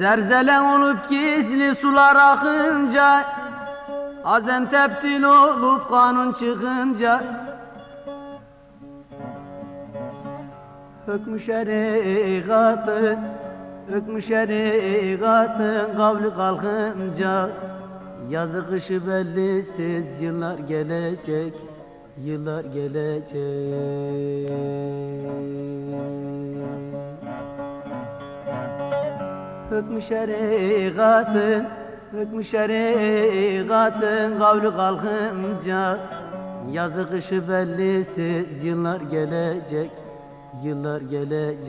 Zerzelen olup gizli sular akınca Azem teptil olup kanun çıkınca Hükmü şeriatı Hükmü şeriatın kavli kalkınca Yazı kışı bellisiz yıllar gelecek Yıllar gelecek Hükmü şeriatın Hükmü şeriatın kavli kalkınca Yazı kışı bellisiz yıllar gelecek Yıllar gelecek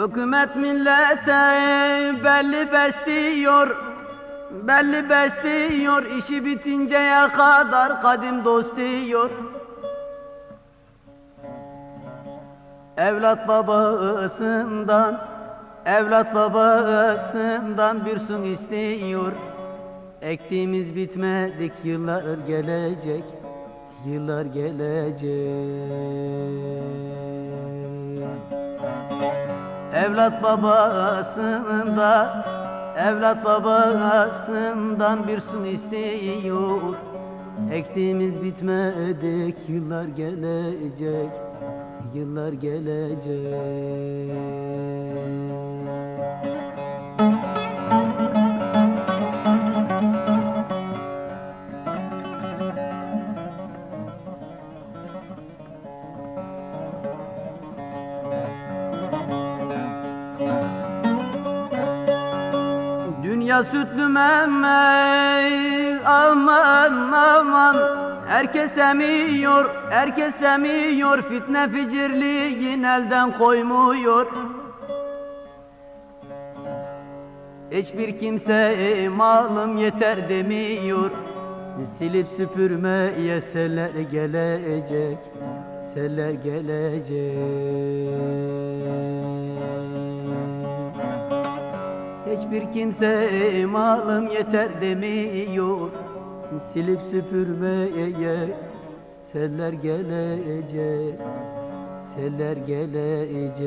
Hükümet millete belli besliyor Belli besliyor. İşi bitinceye kadar kadim dost diyor. Evlat babasından Evlat babasından bir sun istiyor. Ektiğimiz bitmedik yıllar gelecek Yıllar gelecek Evlat babasında Evlat babasından bir sun istiyor? Ektiğimiz bitmedik yıllar gelecek Yıllar gelecek Dünya sütlü meme aman aman. Herkes emiyor, herkes emiyor. Fitne ficirliğin elden koymuyor. Hiçbir kimse malım yeter demiyor. Silip süpürmeye seller gelecek Seller gelecek Hiçbir kimse malım yeter demiyor. Silip süpürmeye seller gelecek Seller gelecek